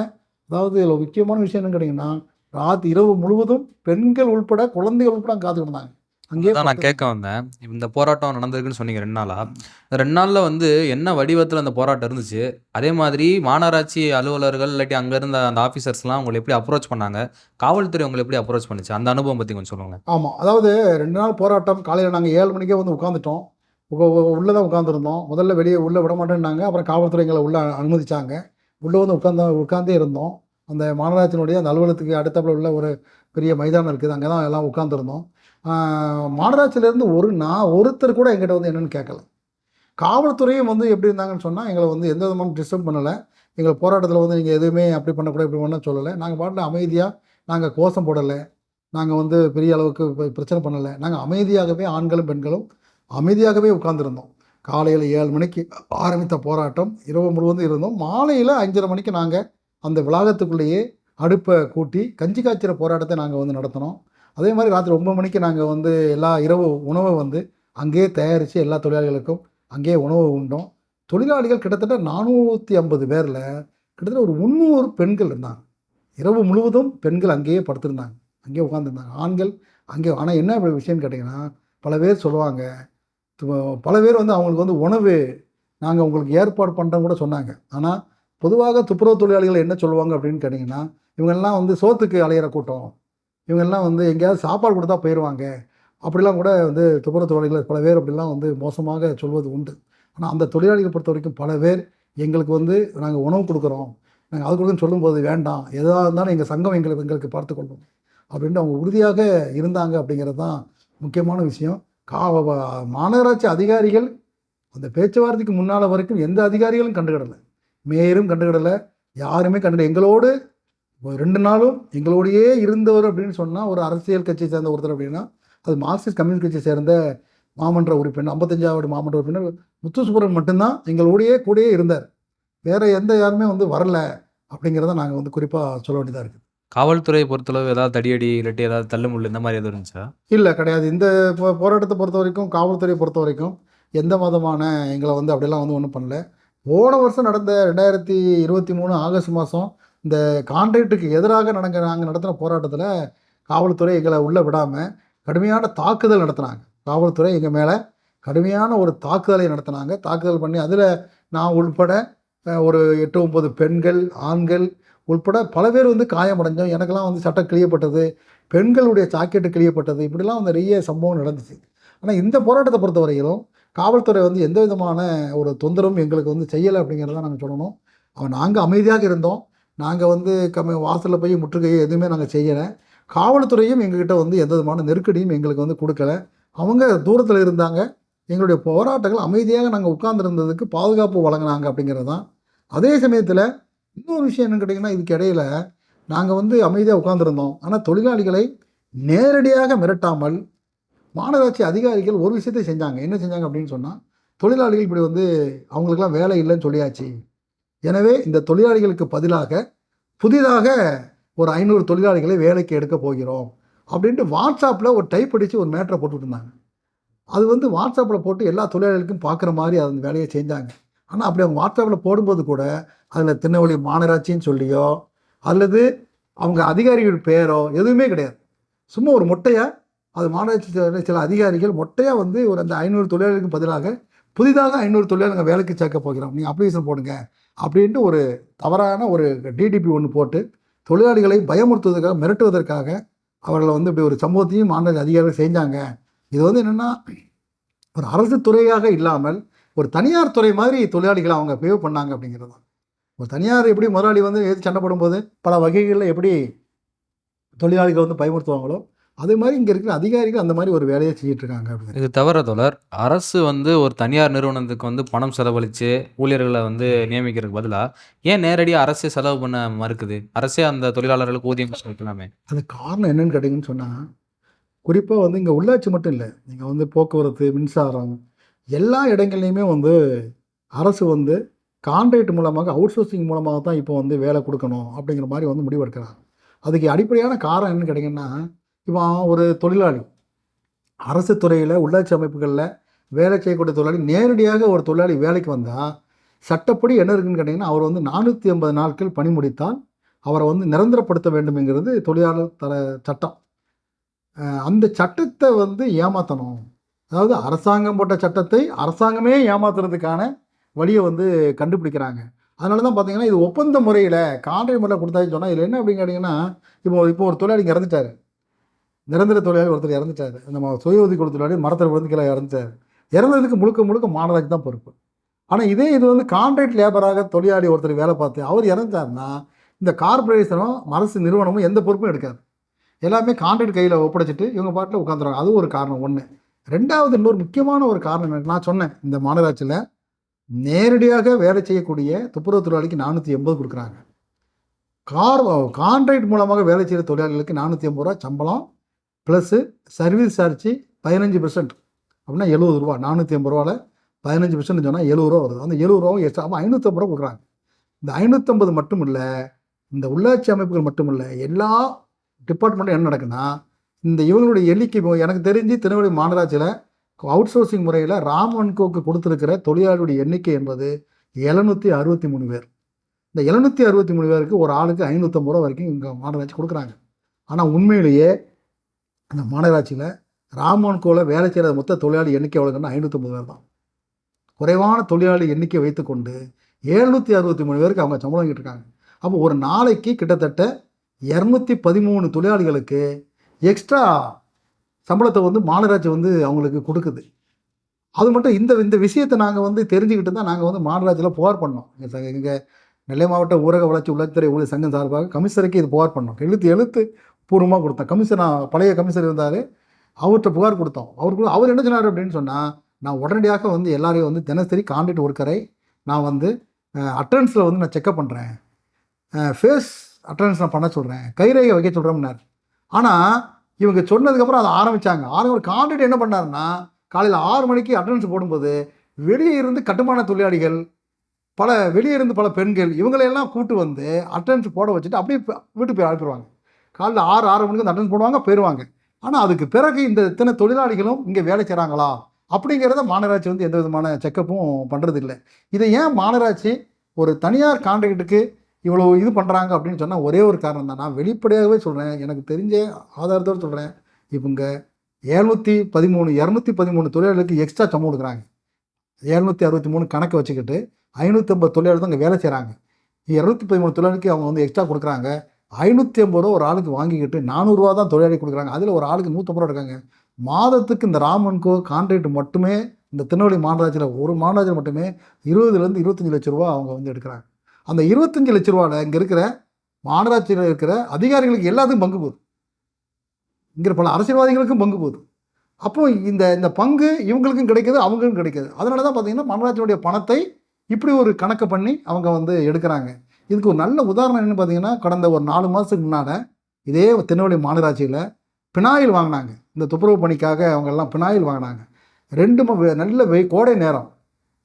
அதாவது இதில் முக்கியமான விஷயம் என்னன்னு கேட்டிங்கன்னா ராத் இரவு முழுவதும் பெண்கள் உள்பட குழந்தைகள் உள்பட அங்கே காத்துக்கிட்டு இருந்தாங்க. அங்கேயே அதான் நான் கேட்க வந்தேன். இந்த போராட்டம் நடந்திருக்குன்னு சொன்னீங்க ரெண்டு நாளா? இந்த ரெண்டு நாளில் வந்து என்ன வடிவத்தில் அந்த போராட்டம் இருந்துச்சு? அதே மாதிரி மாநகராட்சி அலுவலர்கள் இல்லாட்டி அங்கே இருந்த அந்த ஆஃபீஸர்ஸ்லாம் உங்களை எப்படி அப்ரோச் பண்ணாங்க? காவல்துறை உங்களை எப்படி அப்ரோச் பண்ணுச்சு? அந்த அனுபவம் பற்றி கொஞ்சம் சொல்லுங்க ஆமாம் அதாவது ரெண்டு நாள் போராட்டம். காலையில் நாங்கள் ஏழு மணிக்கே வந்து உட்காந்துட்டோம் உள்ளே தான் உட்காந்துருந்தோம் முதல்ல வெளியே உள்ளே விட மாட்டேன்னாங்க. அப்புறம் காவல்துறை எங்களை உள்ளே அனுமதிச்சாங்க. உள்ளே வந்து உட்காந்து உட்காந்தே இருந்தோம். அந்த மாநகராட்சியினுடைய அந்த அலுவலகத்துக்கு அடுத்தாப்புல உள்ள ஒரு பெரிய மைதானம் இருக்குது. அங்கே தான் எல்லாம் உட்காந்துருந்தோம் மாநகராட்சியிலேருந்து ஒரு நான் ஒருத்தர் கூட எங்கிட்ட வந்து என்னென்னு கேட்கல. காவல்துறையும் வந்து எப்படி இருந்தாங்கன்னு சொன்னால் எங்களை வந்து எந்த விதமான டிஸ்டர்ப் பண்ணலை. எங்கள் போராட்டத்தில் வந்து நீங்கள் எதுவுமே அப்படி பண்ணக்கூட இப்படி பண்ண சொல்லலை. நாங்கள் பாட்டில் அமைதியாக நாங்கள் கோஷம் போடலை. நாங்கள் வந்து பெரிய அளவுக்கு பிரச்சனை பண்ணலை. நாங்கள் அமைதியாகவே ஆண்களும் பெண்களும் அமைதியாகவே உட்காந்துருந்தோம் காலையில் ஏழு மணிக்கு ஆரம்பித்த போராட்டம் இரவு முழுவதும் இருந்தோம். மாலையில் அஞ்சரை மணிக்கு நாங்கள் அந்த விளாகத்துக்குள்ளேயே அடுப்பை கூட்டி கஞ்சி காய்ச்சிற போராட்டத்தை நாங்கள் வந்து நடத்தினோம். அதே மாதிரி ராத்திரி ஒம்பது மணிக்கு நாங்கள் வந்து எல்லா இரவு உணவை வந்து அங்கேயே தயாரித்து எல்லா தொழிலாளிகளுக்கும் அங்கேயே உணவு உண்டோம். தொழிலாளிகள் கிட்டத்தட்ட நானூற்றி ஐம்பது பேரில் கிட்டத்தட்ட ஒரு முந்நூறு பெண்கள் இருந்தாங்க. இரவு முழுவதும் பெண்கள் அங்கேயே படுத்திருந்தாங்க. அங்கேயே உட்காந்துருந்தாங்க ஆண்கள் அங்கே ஆனால் என்ன விஷயம்னு கேட்டிங்கன்னா பல பேர் சொல்லுவாங்க பல பேர் வந்து அவங்களுக்கு வந்து உணவு நாங்கள் உங்களுக்கு ஏற்பாடு பண்ணுறோம் கூட சொன்னாங்க. ஆனால் பொதுவாக துப்புரவு தொழிலாளிகள் என்ன சொல்லுவாங்க அப்படின்னு கேட்டிங்கன்னா இவங்கெல்லாம் வந்து சோத்துக்கு அலையிற கூட்டம். இவங்கெல்லாம் வந்து எங்கேயாவது சாப்பாடு கொடுத்தா போயிடுவாங்க அப்படிலாம் கூட வந்து துப்புரவு தொழிலாளிகள் பல பேர் அப்படிலாம் வந்து மோசமாக சொல்வது உண்டு. ஆனால் அந்த தொழிலாளிகளை பொறுத்த வரைக்கும் பல பேர் எங்களுக்கு வந்து நாங்கள் உணவு கொடுக்குறோம். நாங்கள் அது கொடுக்குன்னு சொல்லும்போது வேண்டாம். எதாக இருந்தாலும் எங்கள் சங்கம் எங்களுக்கு எங்களுக்கு பார்த்துக்கொள்ளும் அப்படின்ட்டு அவங்க உறுதியாக இருந்தாங்க அப்படிங்கிறது தான் முக்கியமான விஷயம். கா மாநகராட்சி அதிகாரிகள் அந்த பேச்சுவார்த்தைக்கு முன்னால் வரைக்கும் எந்த அதிகாரிகளும் கண்டுக்கிடலை மேயரும் கண்டுக்கிடலை யாருமே கண்டுக்கிட எங்களோடு ரெண்டு நாளும் எங்களோடையே இருந்தவர் அப்படின்னு சொன்னால் ஒரு அரசியல் கட்சியை சேர்ந்த ஒருத்தர் அப்படின்னா அது மார்க்சிஸ்ட் கம்யூனிஸ்ட் கட்சியை சேர்ந்த மாமன்ற உறுப்பினர் ஐம்பத்தஞ்சாவது மாமன்ற உறுப்பினர் முத்துசுப்புரன் மட்டும்தான் எங்களோடையே கூடயே இருந்தார். வேறு எந்த யாருமே வந்து வரல அப்படிங்கிறத நாங்கள் வந்து குறிப்பாக சொல்ல வேண்டியதாக இருக்குது. காவல்துறையை பொறுத்தளவு ஏதாவது தடியடி இல்லாட்டி ஏதாவது தள்ளுமுள்ளு இந்த மாதிரி எதுவும் இருந்துச்சா? இல்லை கிடையாது. இந்த போ- போராட்டத்தை பொறுத்த வரைக்கும் காவல்துறையை பொறுத்த வரைக்கும் எந்த விதமான எங்களை வந்து அப்படியெல்லாம் வந்து ஒன்றும் பண்ணல. போன வருஷம் நடந்த ரெண்டாயிரத்தி இருபத்தி மூணு ஆகஸ்ட் மாதம் இந்த கான்ட்ராக்டுக்கு எதிராக நடங்க நாங்கள் நடத்தின போராட்டத்தில் காவல்துறை எங்களை உள்ளே விடாமல் கடுமையான தாக்குதல் நடத்தினாங்க. காவல்துறை எங்கள் மேலே கடுமையான ஒரு தாக்குதலை நடத்தினாங்க. தாக்குதல் பண்ணி அதில் நான் உள்பட அஹ், ஒரு எட்டு ஒம்பது பெண்கள் ஆண்கள் உள்பட பல பேர் வந்து காயமடைஞ்சோம். எனக்கெல்லாம் வந்து சட்டம் கிழியப்பட்டது பெண்களுடைய ஜாக்கெட்டு கிழியப்பட்டது இப்படிலாம் நிறைய சம்பவம் நடந்துச்சு. ஆனால் இந்த போராட்டத்தை பொறுத்த வரையிலும் காவல்துறை வந்து எந்த விதமான ஒரு தொந்தரவும் எங்களுக்கு வந்து செய்யலை அப்படிங்கிறத நாங்கள் சொல்லணும். அவன் நாங்கள் அமைதியாக இருந்தோம். நாங்கள் வந்து கம்மி வாசலில் போய் முற்றுகையை எதுவுமே நாங்கள் செய்யலை. காவல்துறையும் எங்ககிட்ட வந்து எந்த விதமான நெருக்கடியும் எங்களுக்கு வந்து கொடுக்கல. அவங்க தூரத்தில் இருந்தாங்க. எங்களுடைய போராட்டங்கள் அமைதியாக நாங்கள் உட்கார்ந்துருந்ததுக்கு பாதுகாப்பு வழங்கினாங்க அப்படிங்கிறது தான். அதே சமயத்தில் இன்னொரு விஷயம் என்னன்னு கேட்டிங்கன்னா இதுக்கு இடையில நாங்கள் வந்து அமைதியாக உட்காந்துருந்தோம் ஆனால் தொழிலாளிகளை நேரடியாக மிரட்டாமல் மாநகராட்சி அதிகாரிகள் ஒரு விஷயத்தை செஞ்சாங்க. என்ன செஞ்சாங்க அப்படின்னு சொன்னால் தொழிலாளிகள் இப்படி வந்து அவங்களுக்கெல்லாம் வேலை இல்லைன்னு சொல்லியாச்சு. எனவே இந்த தொழிலாளிகளுக்கு பதிலாக புதிதாக ஒரு ஐநூறு தொழிலாளிகளை வேலைக்கு எடுக்க போகிறோம் அப்படின்ட்டு வாட்ஸ்அப்பில் ஒரு டைப் அடித்து ஒரு மேட்டரை போட்டுட்டு இருந்தாங்க. அது வந்து வாட்ஸ்அப்பில் போட்டு எல்லா தொழிலாளிகளுக்கும் பார்க்குற மாதிரி அந்த வேலையை செஞ்சாங்க. ஆனால் அப்படி அவங்க வாட்ஸ்அப்பில் போடும்போது கூட அதில் திருநெல்வேலி மாநகராட்சின்னு சொல்லியோ அல்லது அவங்க அதிகாரிகள் பேரோ எதுவுமே கிடையாது. சும்மா ஒரு மொட்டையாக அது மாநகராட்சி சில- அதிகாரிகள் மொட்டையாக வந்து ஒரு அந்த ஐநூறு தொழிலாளர்களுக்கு பதிலாக புதிதாக ஐநூறு தொழிலாளர்கள் வேலைக்கு சேர்க்க போகிறோம். நீங்கள் அப்ளிகேஷன் போடுங்க அப்படின்ட்டு ஒரு தவறான ஒரு டிடிபி ஒன்று போட்டு தொழிலாளிகளை பயமுறுத்துவதற்காக மிரட்டுவதற்காக அவர்களை வந்து இப்படி ஒரு சம்பவத்தையும் மாநில அதிகாரிகள் செஞ்சாங்க. இது வந்து என்னென்னா ஒரு அரசு துறையாக இல்லாமல் ஒரு தனியார் துறை மாதிரி தொழிலாளிகளை அவங்க பிஹேவ் பண்ணாங்க அப்படிங்கிறது தான். ஒரு தனியார் எப்படி முதலாளி வந்து எது சண்டை போடும்போது பல வகைகளில் எப்படி தொழிலாளிகளை வந்து பயமுறுத்துவாங்களோ அதே மாதிரி இங்கே இருக்கிற அதிகாரிகள் அந்த மாதிரி ஒரு வேலையை செஞ்சுட்டு இருக்காங்க இது தவிர தொடர் அரசு வந்து ஒரு தனியார் நிறுவனத்துக்கு வந்து பணம் செலவழித்து ஊழியர்களை வந்து நியமிக்கிறதுக்கு பதிலாக ஏன் நேரடியாக அரசே செலவு பண்ண மறுக்குது? அரசே அந்த தொழிலாளர்களுக்கு ஊதியம் கொடுக்கலாமே அது காரணம் என்னன்னு கேட்டிங்கன்னு சொன்னால் குறிப்பாக வந்து இங்கே உள்ளாட்சி மட்டும் இல்லை. நீங்கள் வந்து போக்குவரத்து மின்சாரம் எல்லா இடங்கள்லையுமே வந்து அரசு வந்து கான்ட்ராக்ட் மூலமாக அவுட் சோர்சிங் மூலமாக தான் இப்போ வந்து வேலை கொடுக்கணும் அப்படிங்கிற மாதிரி வந்து முடிவெடுக்கிறாங்க. அதுக்கு அடிப்படையான காரணம் என்னன்னு கேட்டிங்கன்னா இவன் ஒரு தொழிலாளி. அரசு துறையில் உள்ளாட்சி அமைப்புகளில் வேலை செய்யக்கூடிய தொழிலாளி நேரடியாக ஒரு தொழிலாளி வேலைக்கு வந்தால் சட்டப்படி என்ன இருக்குன்னு கேட்டிங்கன்னா அவர் வந்து நானூற்றி ஐம்பது நாட்கள் பணி முடித்தால் அவரை வந்து நிரந்தரப்படுத்த வேண்டும்ங்கிறது தொழிலாளர் தர சட்டம். அந்த சட்டத்தை வந்து ஏமாற்றணும் அதாவது அரசாங்கம் போட்ட சட்டத்தை அரசாங்கமே ஏமாத்துறதுக்கான வழியை வந்து கண்டுபிடிக்கிறாங்க. அதனால தான் பார்த்தீங்கன்னா இது ஒப்பந்த முறையில் கான்ட்ராக்ட் முறையில் கொடுத்தாச்சுன்னு சொன்னால் இதில் என்ன அப்படின்னு கேட்டிங்கன்னா இப்போ இப்போ ஒரு தொழிலாளி இறந்துட்டார். நிரந்தர தொழிலாளி ஒருத்தர் இறந்துட்டாரு. நம்ம சுய ஒதுக்கீடு தொழிலாளி மரத்தில் விழுந்து கீழே இறந்துட்டார். இறந்ததுக்கு முழுக்க முழுக்க மாநகராட்சி தான் பொறுப்பு. ஆனால் இதே இது வந்து கான்ட்ராக்ட் லேபராக தொழிலாளி ஒருத்தர் வேலை பார்த்து அவர் இறந்துட்டார்னா இந்த கார்பரேஷனும் அரசு நிறுவனமும் எந்த பொறுப்பும் எடுக்காது. எல்லாமே கான்ட்ராக்ட் கையில் ஒப்படைச்சிட்டு இவங்க பாட்டில் உட்காந்துருவாங்க அது ஒரு காரணம் ஒன்று ரெண்டாவது இன்னொரு முக்கியமான ஒரு காரணம் எனக்கு நான் சொன்னேன் இந்த மாநகராட்சியில் நேரடியாக வேலை செய்யக்கூடிய துப்புரவு தொழிலாளிக்கு நானூற்றி எண்பது கொடுக்குறாங்க. கார் கான்ட்ராக்ட் மூலமாக வேலை செய்கிற தொழிலாளிகளுக்கு நானூற்றி ஐம்பது ரூபா சம்பளம் ப்ளஸ்ஸு சர்வீஸ் சார்ஜ் பதினஞ்சு பெர்சன்ட் அப்படின்னா எழுபது ரூபா நானூற்றி ஐம்பது ரூபாவில் பதினஞ்சு பெர்சன்ட் சொன்னால் எழுபது ரூபா வருது. அந்த எழுபது ரூபாவும் எக்ஸ்ட்ரா அப்போ ஐநூற்றம்பது ரூபா கொடுக்குறாங்க. இந்த ஐநூற்றம்பது மட்டும் இல்லை இந்த உள்ளாட்சி அமைப்புகள் மட்டும் இல்லை எல்லா டிபார்ட்மெண்ட்டும் என்ன நடக்குன்னா இந்த இவங்களுடைய எண்ணிக்கை எனக்கு தெரிஞ்சு திருநெல்வேலி மாநகராட்சியில் அவுட் சோர்சிங் முறையில் ராமன்கோக்கு கொடுத்துருக்கிற தொழிலாளருடைய எண்ணிக்கை என்பது எழுநூற்றி அறுபத்தி மூணு பேர். இந்த எழுநூற்றி அறுபத்தி மூணு பேருக்கு ஒரு ஆளுக்கு ஐநூற்றம்பது ரூபா வரைக்கும் இங்கே மாநகராட்சி கொடுக்குறாங்க. ஆனால் உண்மையிலேயே அந்த மாநகராட்சியில் ராமன்கோவில் வேலை செய்கிற மொத்த தொழிலாளி எண்ணிக்கை எவ்வளோங்கன்னா ஐநூற்றம்பது பேர் தான். குறைவான தொழிலாளி எண்ணிக்கை வைத்துக்கொண்டு எழுநூற்றி அறுபத்தி மூணு பேருக்கு அவங்க சம்பளம் இருக்காங்க. அப்போ ஒரு நாளைக்கு கிட்டத்தட்ட இரநூத்தி பதிமூணு தொழிலாளிகளுக்கு எக்ஸ்ட்ரா சம்பளத்தை வந்து மாநகராட்சி வந்து அவங்களுக்கு கொடுக்குது. அது மட்டும் இந்த இந்த விஷயத்தை நாங்கள் வந்து தெரிஞ்சுக்கிட்டு தான் நாங்கள் வந்து மாநகராட்சியில் புகார் பண்ணோம். எங்கள் எங்கள் நெல்லை மாவட்ட ஊரக வளர்ச்சி உள்ளத்துறை ஊழியர் சங்கம் சார்பாக கமிஷனருக்கு இது புகார் பண்ணோம். எழுத்து எழுத்து பூர்வமாக கொடுத்தோம். கமிஷனர் பழைய கமிஷனர் இருந்தார். அவர்கிட்ட புகார் கொடுத்தோம். அவருக்கு அவர் என்ன சொன்னார் அப்படின்னு சொன்னால் நான் உடனடியாக வந்து எல்லாரையும் வந்து தினசரி கான்ட்ராக்ட் ஒர்க்கரை நான் வந்து அட்டண்டன்ஸில் வந்து நான் செக்அப் பண்ணுறேன் ஃபேஸ் அட்டண்டன்ஸ் நான் பண்ண சொல்கிறேன் கைரேகை வைக்க சொல்கிறேன்னார் ஆனால் இவங்க சொன்னதுக்கப்புறம் அதை ஆரம்பித்தாங்க ஆரம்பி ஒரு கான்ட்ராக்ட் என்ன பண்ணாருன்னா காலையில் ஆறு மணிக்கு அட்டண்டன்ஸ் போடும்போது வெளியே இருந்து கட்டுமான தொழிலாளிகள் பல வெளியே இருந்து பல பெண்கள் இவங்களையெல்லாம் கூட்டு வந்து அட்டண்டன்ஸ் போட வச்சுட்டு அப்படியே வீட்டு வீட்டுக்கு போய் அனுப்பிடுவாங்க. காலையில் ஆறு ஆறு மணிக்கு வந்து அட்டன்ஸ் போடுவாங்க போயிடுவாங்க ஆனால் அதுக்கு பிறகு இந்த இத்தனை தொழிலாளிகளும் இங்கே வேலை செய்கிறாங்களா அப்படிங்கிறத மாநகராட்சி வந்து எந்த விதமான செக்கப்பும் பண்ணுறதில்லை இதை ஏன் மாநகராட்சி ஒரு தனியார் கான்ட்ராக்டுக்கு இவ்வளோ இது பண்ணுறாங்க அப்படின்னு சொன்னால் ஒரே ஒரு காரணம் தான். நான் வெளிப்படையாகவே சொல்கிறேன் எனக்கு தெரிஞ்ச ஆதாரத்தோடு சொல்கிறேன் இவங்க ஏழ்நூற்றி பதிமூணு இரநூத்தி பதிமூணு தொழிலாளர்களுக்கு எக்ஸ்ட்ரா சம்பளம் கொடுக்குறாங்க. ஏழ்நூற்றி அறுபத்தி மூணு கணக்கு வச்சுக்கிட்டு ஐநூற்றம்பது தொழிலாளர் தான் இங்கே வேலை செய்கிறாங்க இரநூத்தி பதிமூணு தொழிலாளிக்கு அவங்க வந்து எக்ஸ்ட்ரா கொடுக்குறாங்க. ஐநூற்றி ஐம்பது ரூபா ஒரு ஆளுக்கு வாங்கிக்கிட்டு நானூறுரூவா தான் தொழிலாளி கொடுக்குறாங்க. அதில் ஒரு ஆளுக்கு நூற்றம்பது ரூபா இருக்காங்க. மாதத்துக்கு இந்த ராமன்கோ கான்ட்ராக்ட் மட்டுமே இந்த திருநெல்வேலி மாநகராட்சியில் ஒரு மாநகராட்சியில் மட்டுமே இருபதுலேருந்து இருபத்தஞ்சி லட்ச ரூபா அவங்க வந்து எடுக்கிறாங்க. அந்த இருபத்தஞ்சி லட்ச ரூபாவில் இங்கே இருக்கிற மாநகராட்சியில் இருக்கிற அதிகாரிகளுக்கு எல்லாத்துக்கும் பங்கு போகுது. இங்கே பல அரசியல்வாதிகளுக்கும் பங்கு போகுது. அப்போ இந்த இந்த பங்கு இவங்களுக்கும் கிடைக்கிது அவங்களுக்கும் கிடைக்கிது. அதனால தான் பார்த்தீங்கன்னா மாநகராட்சியுடைய பணத்தை இப்படி ஒரு கணக்கு பண்ணி அவங்க வந்து எடுக்கிறாங்க. இதுக்கு ஒரு நல்ல உதாரணம் என்னென்னு பார்த்தீங்கன்னா கடந்த ஒரு நாலு மாதத்துக்கு முன்னால் இதே திருநெல்வேலி மாநகராட்சியில் பினாயில் வாங்கினாங்க. இந்த துப்புரவு பணிக்காக அவங்க எல்லாம் பினாயில் வாங்கினாங்க. ரெண்டு வெ- நல்ல வெய் கோடை நேரம்.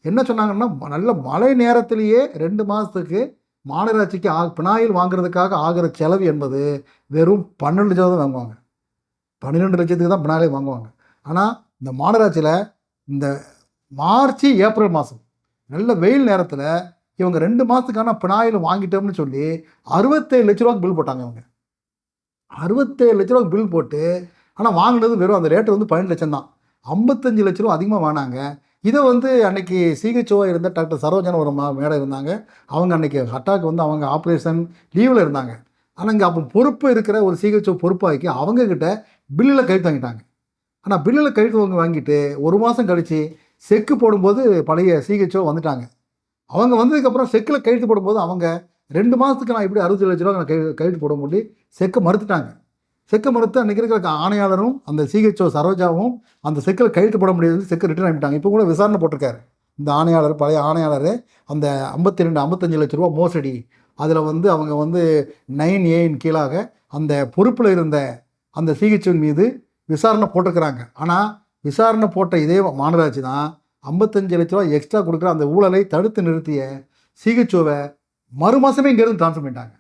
என்ன சொன்னாங்கன்னா நல்ல மழை நேரத்திலேயே ரெண்டு மாதத்துக்கு மாநகராட்சிக்கு ஆ பினாயில் வாங்குறதுக்காக ஆகிற செலவு என்பது வெறும் பன்னெண்டு லட்சம் தான் வாங்குவாங்க. பன்னிரெண்டு லட்சத்துக்கு தான் பினாயில் வாங்குவாங்க. ஆனால் இந்த மாநகராட்சியில் இந்த மார்ச் ஏப்ரல் மாதம் நல்ல வெயில் நேரத்தில் இவங்க ரெண்டு மாதத்துக்கான பினாயில் வாங்கிட்டோம்னு சொல்லி அறுபத்தேழு லட்ச ரூபாய்க்கு பில் போட்டாங்க அவங்க அறுபத்தேழு லட்ச ரூபாய்க்கு பில் போட்டு ஆனால் வாங்கினது வெறும் அந்த ரேட்டு வந்து பன்னெண்டு லட்சம் தான் ஐம்பத்தஞ்சு லட்ச ரூபா அதிகமாக வாங்கினாங்க. இதை வந்து அன்னைக்கு சிஹெச்ஓவாக இருந்த டாக்டர் சரோஜன் ஒரு மா மேடம் இருந்தாங்க. அவங்க அன்னைக்கு அட்டாக் வந்து அவங்க ஆப்ரேஷன் லீவில் இருந்தாங்க. ஆனால் இங்கே அப்போ பொறுப்பு இருக்கிற ஒரு சிஹெச்ஓ பொறுப்பாக்கி அவங்கக்கிட்ட பில்லில் கையெழுத்து வாங்கிட்டாங்க. ஆனால் பில்லில் கழுத்து வாங்கி வாங்கிட்டு ஒரு மாதம் கழித்து செக்கு போடும்போது பழைய சிஹெச்ஓ வந்துட்டாங்க. அவங்க வந்ததுக்கப்புறம் செக்கில் கழுத்து போடும்போது அவங்க ரெண்டு மாதத்துக்கு நான் இப்படி அறுபது லட்ச ரூபா நான் கை கையெழுத்து போட முடியும் செக்கை மறுத்துட்டாங்க. செக்கை மறுத்து அன்றைக்கி இருக்கிற ஆணையாளரும் அந்த சிஹெச்ஓ சரோஜாவும் அந்த செக்கில் கையெழுத்து போட முடியாது செக்கு ரிட்டர்ன் ஆகிட்டாங்க இப்போ கூட விசாரணை போட்டிருக்காரு. இந்த ஆணையாளர் பழைய ஆணையாளர் அந்த ஐம்பத்தி ரெண்டு ஐம்பத்தஞ்சு லட்ச ரூபா மோசடி. அதில் வந்து அவங்க வந்து நைன் ஏயின் கீழாக அந்த பொறுப்பில் இருந்த அந்த சிஹெச்ஓ மீது விசாரணை போட்டிருக்கிறாங்க. ஆனால் விசாரணை போட்ட இதே மாநகராட்சி தான் ஐம்பத்தஞ்சு லட்ச ரூபா எக்ஸ்ட்ரா கொடுக்குற அந்த ஊழலை தடுத்து நிறுத்திய சிஹெச்ஓவை மறு மாதமே இங்கேருந்து ட்ரான்ஸ்ஃபர் பண்ணிட்டாங்க.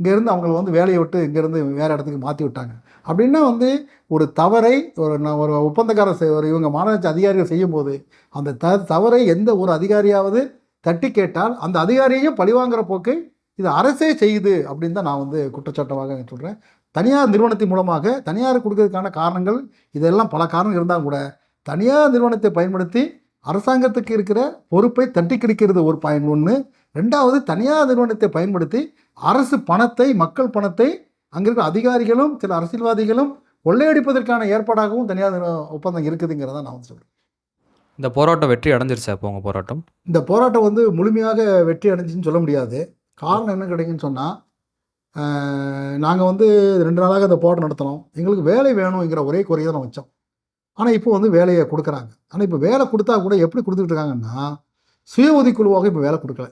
இங்கேருந்து அவங்கள வந்து வேலையை விட்டு இங்கேருந்து வேறு இடத்துக்கு மாற்றி விட்டாங்க. அப்படின்னா வந்து ஒரு தவறை ஒரு நான் ஒரு ஒப்பந்தக்காரர் செய்- ஒரு இவங்க மாநகராட்சி அதிகாரிகள் செய்யும்போது அந்த த தவறை எந்த ஒரு அதிகாரியாவது தட்டி கேட்டால் அந்த அதிகாரியையும் பழிவாங்குற போக்கு இது அரசே செய்யுது அப்படின்னு தான் நான் வந்து குற்றச்சாட்டமாக சொல்கிறேன் தனியார் நிறுவனத்தின் மூலமாக தனியார் கொடுக்கறதுக்கான காரணங்கள் இதெல்லாம் பல காரணங்கள் இருந்தால் கூட தனியார் நிறுவனத்தை பயன்படுத்தி அரசாங்கத்துக்கு இருக்கிற பொறுப்பை தட்டி கிடைக்கிறது ஒரு பயன் ஒன்று ரெண்டாவது தனியார் நிறுவனத்தை பயன்படுத்தி அரசு பணத்தை மக்கள் பணத்தை அங்கே இருக்கிற அதிகாரிகளும் சில அரசியல்வாதிகளும் கொள்ளையடிப்பதற்கான ஏற்பாடாகவும் தனியார் ஒப்பந்தம் இருக்குதுங்கிறத நான் வந்து சொல்கிறேன் இந்த போராட்டம் வெற்றி அடைஞ்சிருச்சா இப்போ உங்கள் போராட்டம்? இந்த போராட்டம் வந்து முழுமையாக வெற்றி அடைஞ்சுன்னு சொல்ல முடியாது. காரணம் என்ன கிடைக்குன்னு சொன்னால் நாங்கள் வந்து ரெண்டு நாளாக அந்த போராட்டம் நடத்தினோம் எங்களுக்கு வேலை வேணுங்கிற ஒரே குறையை தான் வச்சோம். ஆனால் இப்போ வந்து வேலையை கொடுக்குறாங்க. ஆனால் இப்போ வேலை கொடுத்தா கூட எப்படி கொடுத்துட்டு இருக்காங்கன்னா சுய ஒதுக்குழுவாக இப்போ வேலை கொடுக்கல.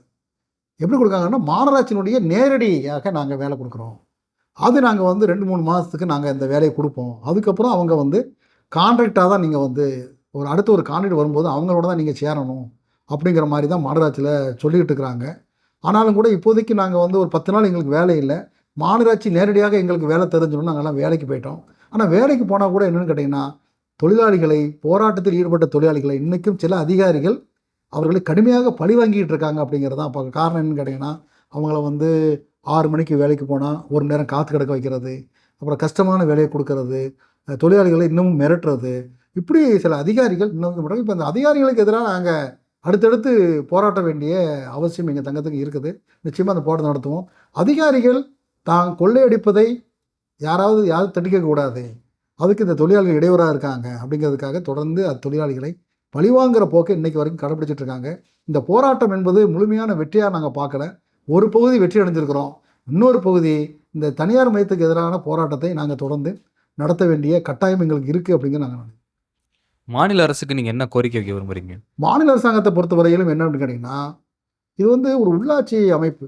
எப்படி கொடுக்காங்கன்னா மாநகராட்சியினுடைய நேரடியாக நாங்கள் வேலை கொடுக்குறோம். அது நாங்கள் வந்து ரெண்டு மூணு மாதத்துக்கு நாங்கள் இந்த வேலையை கொடுப்போம். அதுக்கப்புறம் அவங்க வந்து கான்ட்ராக்டாக தான் நீங்கள் வந்து ஒரு அடுத்த ஒரு கான்ட்ராக்ட் வரும்போது அவங்களோட தான் நீங்கள் சேரணும் அப்படிங்கிற மாதிரி தான் மாநகராட்சியில் சொல்லிக்கிட்டு இருக்கிறாங்க. ஆனாலும் கூட இப்போதைக்கு நாங்கள் வந்து ஒரு பத்து நாள் எங்களுக்கு வேலை இல்லை. மாநகராட்சி நேரடியாக எங்களுக்கு வேலை தெரிஞ்சிடும் நாங்கள்லாம் வேலைக்கு போயிட்டோம். ஆனால் வேலைக்கு போனால் கூட என்னென்னு கேட்டிங்கன்னா தொழிலாளிகளை போராட்டத்தில் ஈடுபட்ட தொழிலாளிகளை இன்றைக்கும் சில அதிகாரிகள் அவர்களை கடுமையாக பழி வாங்கிட்டு இருக்காங்க அப்படிங்கிறது தான் அப்போ காரணம் என்னன்னு கேட்டிங்கன்னா அவங்கள வந்து ஆறு மணிக்கு வேலைக்கு போனால் ஒரு நேரம் காற்று கிடக்க வைக்கிறது அப்புறம் கஷ்டமான வேலையை கொடுக்கறது தொழிலாளிகளை இன்னமும் மிரட்டுறது. இப்படி சில அதிகாரிகள் இன்னும் இப்போ அந்த அதிகாரிகளுக்கு எதிராக நாங்கள் அடுத்தடுத்து போராட்ட வேண்டிய அவசியம் எங்கள் தங்கத்துக்கு இருக்குது. நிச்சயமாக அந்த போராட்டம் நடத்துவோம். அதிகாரிகள் தான் கொள்ளையடிப்பதை யாராவது யாரும் தட்டிக்கக்கூடாது கூடாது அதுக்கு இந்த தொழிலாளிகள் இடையூறாக இருக்காங்க அப்படிங்கிறதுக்காக தொடர்ந்து அந்த தொழிலாளிகளை பழிவாங்குற போக்கை இன்னைக்கு வரைக்கும் கடைபிடிச்சிட்டு இருக்காங்க. இந்த போராட்டம் என்பது முழுமையான வெற்றியாக நாங்கள் பார்க்கல. ஒரு பகுதி வெற்றி அடைஞ்சிருக்கிறோம். இன்னொரு பகுதி இந்த தனியார் மையத்துக்கு எதிரான போராட்டத்தை நாங்கள் தொடர்ந்து நடத்த வேண்டிய கட்டாயம் எங்களுக்கு இருக்குது அப்படிங்கிற நாங்கள் மாநில அரசுக்கு நீங்கள் என்ன கோரிக்கை வைக்க விரும்புறீங்க? மாநில அரசாங்கத்தை பொறுத்தவரையிலும் என்ன அப்படின்னு கேட்டிங்கன்னா இது வந்து ஒரு உள்ளாட்சி அமைப்பு.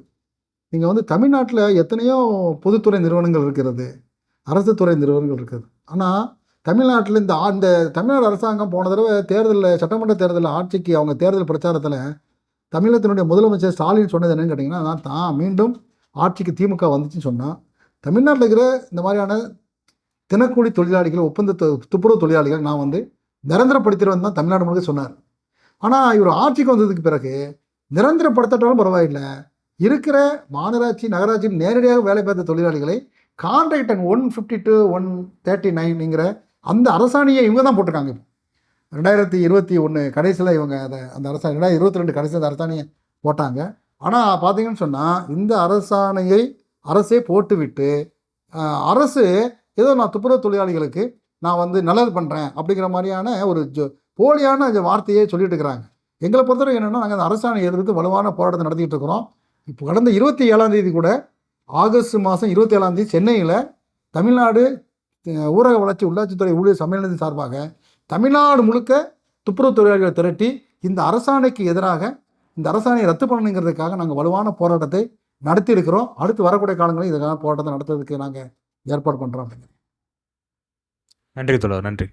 நீங்கள் வந்து தமிழ்நாட்டில் எத்தனையோ பொதுத்துறை நிறுவனங்கள் இருக்கிறது. அரசு துறை நிறுவனங்கள் இருக்குது. ஆனால் தமிழ்நாட்டில் இந்த அந்த இந்த தமிழ்நாடு அரசாங்கம் போன தடவை தேர்தலில் சட்டமன்ற தேர்தலில் ஆட்சிக்கு அவங்க தேர்தல் பிரச்சாரத்தில் தமிழகத்தினுடைய முதலமைச்சர் ஸ்டாலின் சொன்னது என்னன்னு கேட்டிங்கன்னா நான் தான் மீண்டும் ஆட்சிக்கு திமுக வந்துச்சுன்னு சொன்னால் தமிழ்நாட்டில் இருக்கிற இந்த மாதிரியான தினக்கூலி தொழிலாளிகள் ஒப்பந்த துப்புரவு தொழிலாளிகள் நான் வந்து நிரந்தரப்படுத்திடுவேன் தான் தமிழ்நாடு முழுக்க சொன்னார். ஆனால் இவர் ஆட்சிக்கு வந்ததுக்கு பிறகு நிரந்தரப்படுத்தட்டாலும் பரவாயில்லை. இருக்கிற மாநகராட்சி நகராட்சியும் நேரடியாக வேலை பார்த்த தொழிலாளிகளை contract one fifty two one thirty நைன்ங்கிற அந்த அரசாணையை இவங்க தான் போட்டிருக்காங்க இப்போ. ரெண்டாயிரத்தி இருபத்தி ஒன்று கடைசியில் இவங்க அதை அந்த அரசாணி ரெண்டாயிரத்தி இருபத்தி ரெண்டு கடைசியில் அந்த அரசாணையை போட்டாங்க. ஆனால் பார்த்தீங்கன்னு சொன்னால் இந்த அரசாணையை அரசே போட்டுவிட்டு அரசு ஏதோ நான் துப்புரவு தொழிலாளிகளுக்கு நான் வந்து நல்லது பண்ணுறேன் அப்படிங்கிற மாதிரியான ஒரு ஜோ- போலியான வார்த்தையே வார்த்தையை சொல்லிட்டு இருக்கிறாங்க. எங்களை பொறுத்தவரை என்னென்னா நாங்கள் அந்த அரசாணை எதிர்த்து வலுவான போராட்டத்தை நடத்திக்கிட்டு இருக்கிறோம். இப்போ கடந்த இருபத்தி ஏழாம் தேதி கூட ஆகஸ்ட் மாதம் இருபத்தி ஏழாம் தேதி சென்னையில் தமிழ்நாடு ஊரக வளர்ச்சி உள்ளாட்சித்துறை ஊழியர் சம்மேளனத்தின் சார்பாக தமிழ்நாடு முழுக்க துப்புரவு தொழிலாளர்களை திரட்டி இந்த அரசாணைக்கு எதிராக இந்த அரசாணையை ரத்து பண்ணணுங்கிறதுக்காக நாங்கள் வலுவான போராட்டத்தை நடத்தி இருக்கிறோம் அடுத்து வரக்கூடிய காலங்களில் இதுக்கான போராட்டத்தை நடத்துறதுக்கு நாங்கள் ஏற்பாடு பண்ணுறோம் நன்றி தொடர் நன்றி.